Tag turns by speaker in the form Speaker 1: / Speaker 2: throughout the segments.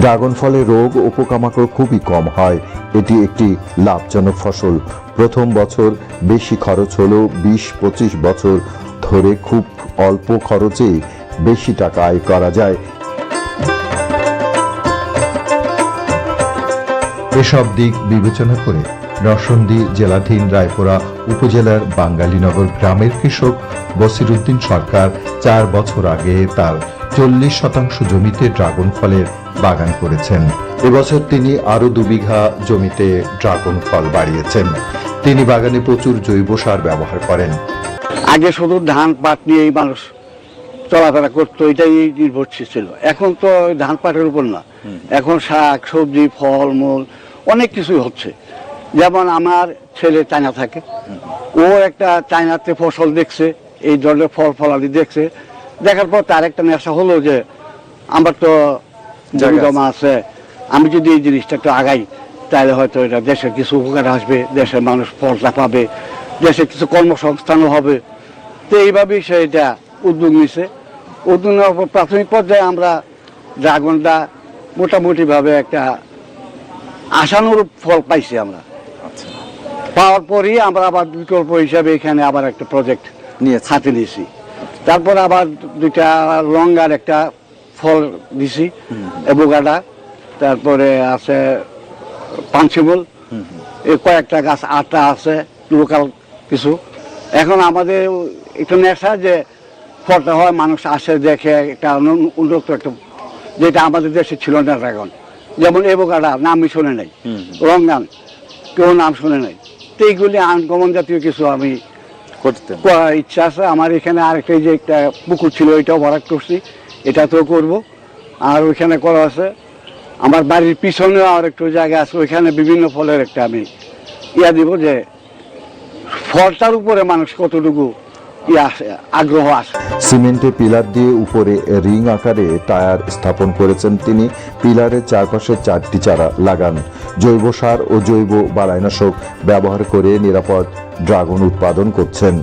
Speaker 1: Dragon ফলে রোগ ও পোকামাকড় খুবই কম হয়। এটি একটি লাভজনক ফসল। প্রথম বছর বেশি খরচ হলেও বিশ পঁচিশ বছর ধরে খুব অল্প খরচে বেশি টাকা আয় করা যায়। এসব দিক বিবেচনা করে নরসন্দী জেলাধীন রায়পুরা উপজেলার বাঙ্গালীনগর গ্রামের কৃষক বসিরুদ্দিন সরকার চার বছর আগে তার চল্লিশ শতাংশ জমিতে ড্রাগন ফলের বাগান করেছেন। এবছর তিনি আরও দু বিঘা জমিতে ড্রাগন ফল বাড়িয়েছেন। তিনি বাগানে প্রচুর জৈব সার ব্যবহার করেন।
Speaker 2: আগে শুধু ধান পাট নিয়েই মানুষ চলাফেরা করতো এটাই নির্ভরশীল ছিল। এখন তো ধান পাটের উপর না। এখন শাক সবজি ফল মূল অনেক কিছুই হচ্ছে। যেমন আমার ছেলে চায়না থাকে। ও একটা চায়নাতে ফসল দেখছে এই ধরনের ফল ফলাদি দেখছে। দেখার পর তার একটা নেশা হলো যে আমার তো জমি জমা আছে। আমি যদি এই জিনিসটা একটু আগাই তাহলে হয়তো এটা দেশের কিছু উপকার আসবে দেশের মানুষ ফলটা পাবে দেশের কিছু কর্মসংস্থানও হবে। তো এইভাবেই সে এটা উদ্যোগ নিছে। উদ্যোগ নেওয়ার পর প্রাথমিক পর্যায়ে আমরা ড্রাগনটা মোটামুটিভাবে একটা আশানুরূপ ফল পাইছি আমরা।
Speaker 3: আচ্ছা।
Speaker 2: পাওয়ার পরই আমরা আবার বিকল্প হিসাবে এখানে আবার একটা প্রজেক্ট
Speaker 3: নিয়ে
Speaker 2: হাতে নিয়েছি। তারপর আবার দুইটা লঙ্গার একটা ফল দিছি এবোগাডা তারপরে আছে পাঞ্চিমুল এই কয়েকটা গাছ আটটা আছে লোকাল কিছু। এখন আমাদের একটু নেশা যে ফলটা হয় মানুষ আসে দেখে একটা উন্নত একটা যেটা আমাদের দেশে ছিল না এখন। যেমন এবোগাডা নামই শুনে নাই। রঙ্গান কেউ নাম শুনে নাই। তো এইগুলি আনকমন জাতীয় কিছু আমি
Speaker 3: করতে
Speaker 2: করার ইচ্ছা আছে। আমার এখানে আরেকটা যে একটা পুকুর ছিল ওইটাও ভরাট করছি। এটাতেও করব। আর ওইখানে করা আছে। আমার বাড়ির পিছনেও আর একটু জায়গা আছে। ওইখানে বিভিন্ন ফলের একটা আমি ইয়া দিব যে ফলটার উপরে মানুষ কতটুকু আগ্রহ আছে
Speaker 1: সিমেন্টে পিলার দিয়ে উপরে রিং আকারে টায়ার স্থাপন করেছেন তিনি। পিলারের চারপাশে চারটি চারা লাগান। জৈব সার ও জৈব বালাইনাশক ব্যবহার করে নিরাপদ ড্রাগন উৎপাদন করছেন।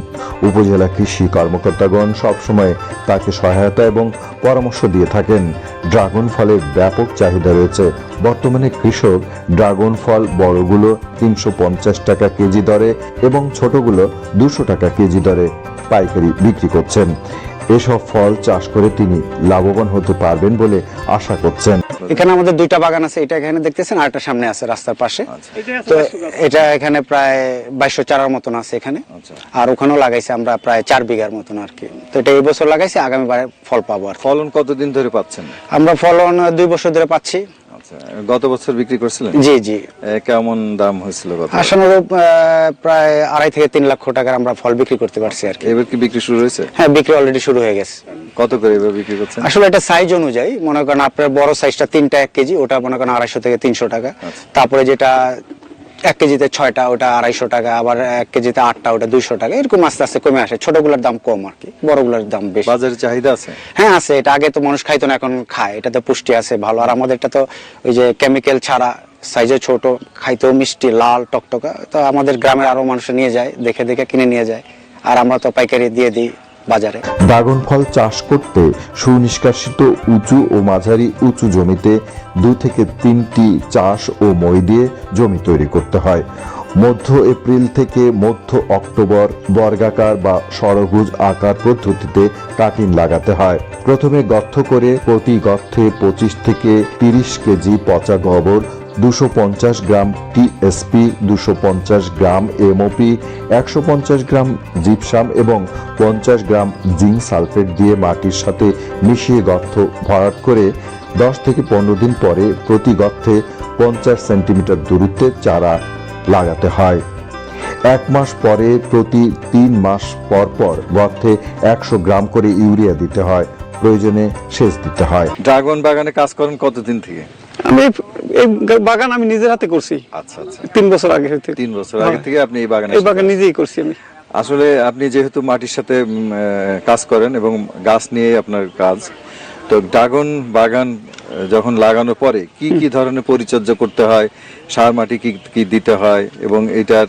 Speaker 1: উপজেলা কৃষি কর্মকর্তাগণ সবসময় তাকে সহায়তা এবং পরামর্শ দিয়ে থাকেন। ড্রাগন ফলের ব্যাপক চাহিদা রয়েছে। বর্তমানে কৃষক ড্রাগন ফল বড়গুলো তিনশো পঞ্চাশ টাকা কেজি দরে এবং ছোটগুলো দুশো টাকা কেজি দরে। পাইকারি বিক্রি করছেন। এসব ফল চাষ করে তিনি লাভবান হতে পারবেন বলে আশা করছেন।
Speaker 4: এখানে আমাদের দুইটা বাগান আছে এটা এখানে দেখতেছেন আর একটা সামনে আছে রাস্তার পাশে।
Speaker 3: আচ্ছা।
Speaker 4: তো এটা এখানে প্রায় বাইশশো চারার মতন আছে এখানে।
Speaker 3: আচ্ছা।
Speaker 4: আর ওখানেও লাগাইছি আমরা প্রায় চার বিঘার মতন আর কি। তো এটা এই বছর লাগাইছি আগামী বারে ফল পাবো আর
Speaker 3: ফলন কতদিন ধরে পাচ্ছেন?
Speaker 4: আমরা ফলন দুই বছর ধরে পাচ্ছি।
Speaker 3: গত বছর বিক্রি করছিলেন?
Speaker 4: জি জি।
Speaker 3: কেমন দাম হয়েছিল
Speaker 4: আশানুরূপ আহ, প্রায় আড়াই থেকে তিন লক্ষ টাকার আমরা ফল বিক্রি করতে পারছি আর কি।
Speaker 3: এবার কি বিক্রি শুরু হয়েছে?
Speaker 4: হ্যাঁ বিক্রি অলরেডি শুরু হয়ে গেছে।
Speaker 3: কত করে এবার বিক্রি করছেন?
Speaker 4: আসলে এটা সাইজ অনুযায়ী মনে করেন আপনার বড় সাইজটা তিনটা এক কেজি ওটা মনে করেন আড়াইশো থেকে তিনশো টাকা।
Speaker 3: আচ্ছা।
Speaker 4: তারপরে যেটা এক কেজিতে ছয়টা ওটা আড়াইশো টাকা আবার এক কেজিতে আটটা ওটা দুইশো টাকা এরকম আস্তে আস্তে কমে আসে। ছোটগুলোর দাম কম আর কি বড়গুলোর দাম বেশি।
Speaker 3: বাজারে চাহিদা আছে?
Speaker 4: হ্যাঁ আছে এটা আগে তো মানুষ খাইতো না এখন খায় এটাতে পুষ্টি আছে ভালো। আর আমাদেরটা তো ওই যে কেমিক্যাল ছাড়া সাইজে ছোট খাইতেও মিষ্টি লাল টকটকা তো আমাদের গ্রামের আরও মানুষ নিয়ে যায় দেখে দেখে কিনে নিয়ে যায়। আর আমরা তো পাইকারি দিয়ে দিই। বাজারে।
Speaker 1: ড্রাগন ফল চাষ করতে সুনিষ্কাশিত উঁচু ও মাঝারি উঁচু জমিতে দু থেকে তিনটি চাষ ও মই দিয়ে জমি তৈরি করতে হয়। মধ্য এপ্রিল থেকে মধ্য অক্টোবর বর্গাকার বা সরভুজ আকার পদ্ধতিতে কাটিং লাগাতে হয়। প্রথমে গর্ত করে প্রতি গর্থে পঁচিশ থেকে তিরিশ কেজি পচা গোবর দুশো পঞ্চাশ গ্রাম টিএসপি দুশো পঞ্চাশ গ্রাম এমওপি একশো পঞ্চাশ গ্রাম জিপসাম এবং পঞ্চাশ গ্রাম জিঙ্ক সালফেট দিয়ে মাটির সাথে মিশিয়ে গর্ত ভরাট করে দশ থেকে পনেরো দিন পরে প্রতি গর্তে পঞ্চাশ সেন্টিমিটার দূরত্বে চারা লাগাতে হয়। এক মাস পরে প্রতি তিন মাস পর পর গর্তে একশো গ্রাম করে ইউরিয়া দিতে হয়। প্রয়োজনে সেচ দিতে হয়।
Speaker 3: ড্রাগন বাগানে কাজ করেন কতদিন থেকে?
Speaker 5: আমি এই বাগান আমি নিজের হাতে করছি।
Speaker 3: আচ্ছা আচ্ছা।
Speaker 5: তিন বছর আগে হইতে।
Speaker 3: তিন বছর আগে থেকে আপনি এই বাগানে
Speaker 5: এই বাগান নিজেই করছি আমি।
Speaker 3: আসলে আপনি যেহেতু মাটির সাথে কাজ করেন এবং গাছ নিয়ে আপনার কাজ তো ড্রাগন বাগান যখন লাগানোর পরে কি কি ধরনের পরিচর্যা করতে হয়? সার মাটি কি কি দিতে হয়? এবং এটার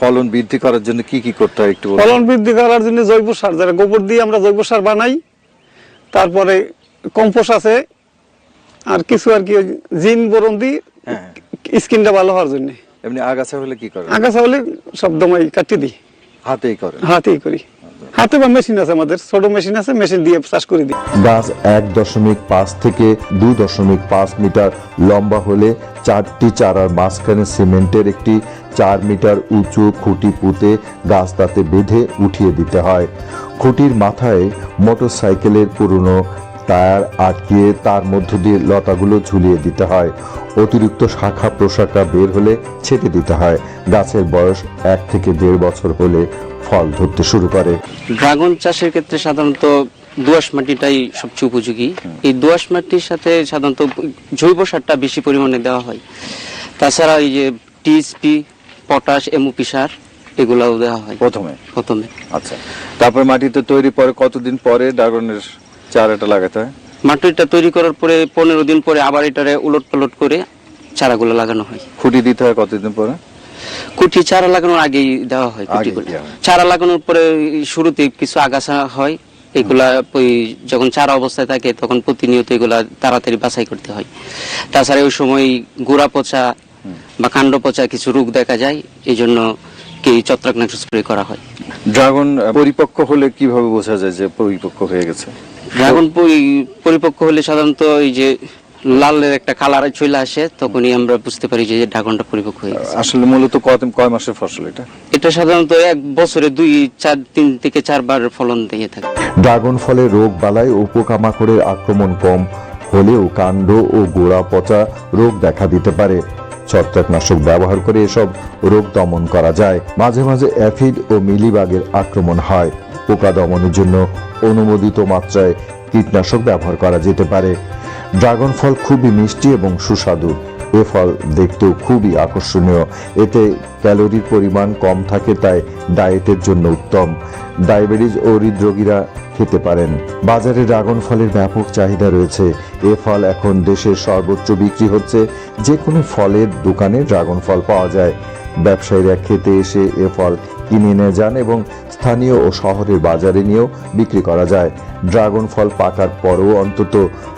Speaker 3: ফলন বৃদ্ধি করার জন্য কি কি করতে হয় একটু
Speaker 5: ফলন বৃদ্ধি করার জন্য জৈব সার যারা গোবর দিয়ে আমরা জৈব সার বানাই তারপরে কম্পোস্ট আছে আর কিছু আর কি জিন বরণ দিই
Speaker 3: হ্যাঁ।
Speaker 5: স্কিনটা ভালো হওয়ার জন্য।
Speaker 3: এমনি আগাছা হলে কি করেন?
Speaker 5: আগাছা হলে সব দমাই কাটিয়ে দিই।
Speaker 3: হাতেই করেন?
Speaker 5: হাতেই করি। হাতে বা মেশিন আছে আমাদের ছোট মেশিন আছে মেশিন দিয়ে চাষ করে দিই।
Speaker 1: গাছ এক দশমিক পাঁচ থেকে দুই দশমিক পাঁচ মিটার লম্বা হলে চারটি চারার মাঝখানে সিমেন্টের একটি চার মিটার উঁচু খুঁটি পুঁতে গাছ তাতে বেঁধে উঠিয়ে দিতে হয়। খুঁটির মাথায় মোটরসাইকেলের পুরনো টায়ার আটকিয়ে তার মধ্য দিয়ে লতাগুলো ঝুলিয়ে দিতে হয়। অতিরিক্ত শাখা প্রশাখা বের হলে ছেটে দিতে হয়। গাছের বয়স এক থেকে দেড় বছর হলে ফল ধরতে শুরু করে।
Speaker 6: ড্রাগন চাষের ক্ষেত্রে সাধারণত দোআঁশ মাটিটাই সবচেয়ে উপযোগী। এই দোআঁশ মাটির সাথে সাধারণত জৈব সারটা বেশি পরিমাণে দেওয়া হয়। তাছাড়া এই যে টিএসপি পটাশ এমওপি সার এগুলাও দেওয়া হয়।
Speaker 3: প্রথমে?
Speaker 6: প্রথমে।
Speaker 3: আচ্ছা। তারপর মাটিতে তৈরি পরে কতদিন পরে ড্রাগনের চারাটা লাগাতে হয়।
Speaker 6: মাটিটা তৈরি করার পরে পনেরো দিন পরে আবার এটারে উলট পালট করে চারাগুলো লাগানো হয়।
Speaker 3: খুঁটি দিতে হয় কতদিন পরে?
Speaker 6: কুটি চারা লাগানোর আগেই দেওয়া হয় কুটিগুলো চারা লাগানোর পরে শুরুতে কিছু আগাছা হয় এগুলা ওই যখন চারা অবস্থায় থাকে তখন প্রতিনিয়ত এগুলা তাড়াতাড়ি বাছাই করতে হয়। তাছাড়া ওই সময় গোড়া পচা বা কাণ্ড পচা কিছু রোগ দেখা যায় এই জন্য কি ছত্রাকনাশক স্প্রে করা হয়।
Speaker 3: ড্রাগন পরিপক্ক হলে কীভাবে বোঝা যায় যে পরিপক্ক হয়ে গেছে?
Speaker 6: ড্রাগন পরিপক্ক হলে সাধারণত এই যে লালের একটা কালার চলে আসে তখনই আমরা বুঝতে পারি যে ড্রাগনটা পরিপক্ক হয়ে গেছে।
Speaker 3: আসলে মূলত কত কয় মাসের ফসল এটা?
Speaker 6: এটা সাধারণত এক বছরে দুই চার তিন থেকে চারবার ফলন দিয়ে থাকে।
Speaker 1: ড্রাগন ফলে রোগ বালাই ও পোকামাকড়ের আক্রমণ কম হলেও কাণ্ড ও গোড়া পচা রোগ দেখা দিতে পারে। ছত্রাকনাশক ব্যবহার করে এসব রোগ দমন করা যায়। মাঝে মাঝে অ্যাফিড ও মিলিবাগের আক্রমণ হয়। পোকা দমনের জন্য অনুমোদিত মাত্রায় কীটনাশক ব্যবহার করা যেতে পারে। ড্রাগন ফল খুবই মিষ্টি এবং সুস্বাদু। এ ফল দেখতেও খুবই আকর্ষণীয়। এতে ক্যালোরির পরিমাণ কম থাকে, তাই ডায়েটের জন্য উত্তম। ডায়াবেটিস ও হৃদরোগীরা খেতে পারেন। বাজারে ড্রাগন ফলের ব্যাপক চাহিদা রয়েছে। এ ফল এখন দেশের সর্বোচ্চ বিক্রি হচ্ছে। যে কোনো ফলের দোকানে ড্রাগন ফল পাওয়া যায়। ব্যবসায়ীরা খেতে এসে এ ফল কিনে নিয়ে যান এবং স্থানীয় ও শহরের বাজারে নিয়েও বিক্রি করা যায়। ড্রাগন ফল পাকার পরও অন্তত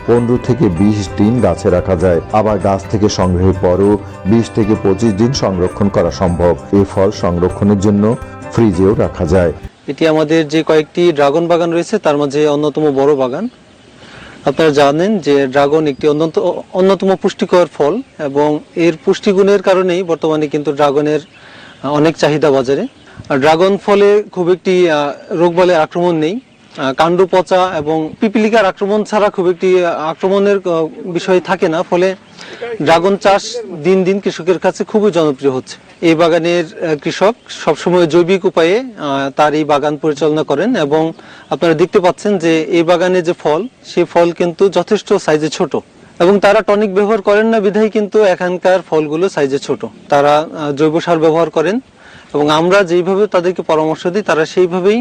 Speaker 1: পনেরো থেকে বিশ দিন গাছে রাখা যায়। আবার গাছ থেকে সংগ্রহের পরও বিশ থেকে পঁচিশ দিন সংরক্ষণ করা সম্ভব। এ ফল সংরক্ষণের জন্য ফ্রিজেও রাখা যায়।
Speaker 7: এটি আমাদের যে কয়েকটি ড্রাগন বাগান রয়েছে, তার মাঝে অন্যতম বড় বাগান। আপনারা জানেন যে ড্রাগন একটি অন্যত অন্যতম পুষ্টিকর ফল এবং এর পুষ্টিগুণের কারণেই বর্তমানে কিন্তু ড্রাগনের অনেক চাহিদা বাজারে। ড্রাগন ফলে খুব একটি আহ, রোগবালাই আক্রমণ নেই। কাণ্ড পচা এবং পিপিলিকার আক্রমণ ছাড়া খুব একটি আক্রমণের বিষয় থাকে না। ফলে ড্রাগন চাষ দিন দিন কৃষকের কাছে খুবই জনপ্রিয় হচ্ছে। এই বাগানের কৃষক সবসময় জৈবিক উপায়ে তার এই বাগান পরিচালনা করেন এবং আপনারা দেখতে পাচ্ছেন যে এই বাগানে যে ফল সেই ফল কিন্তু যথেষ্ট সাইজে ছোট এবং তারা টনিক ব্যবহার করেন না বিধায় কিন্তু এখানকার ফলগুলো সাইজে ছোট। তারা জৈব সার ব্যবহার করেন। এবং আমরা যেইভাবে তাদেরকে পরামর্শ দিই, তারা সেইভাবেই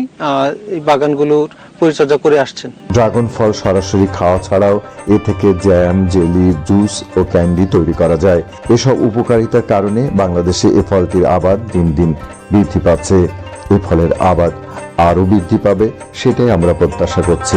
Speaker 7: এই বাগানগুলোর পরিচর্যা করে আসছেন।
Speaker 1: ড্রাগন ফল সরাসরি খাওয়া ছাড়াও এ থেকে জ্যাম, জেলি, জুস ও ক্যান্ডি তৈরি করা যায়। এসব উপকারিতার কারণে বাংলাদেশে এ ফলটির আবাদ দিন দিন বৃদ্ধি পাচ্ছে। এ ফলের আবাদ আরও বৃদ্ধি পাবে, সেটাই আমরা প্রত্যাশা করছি।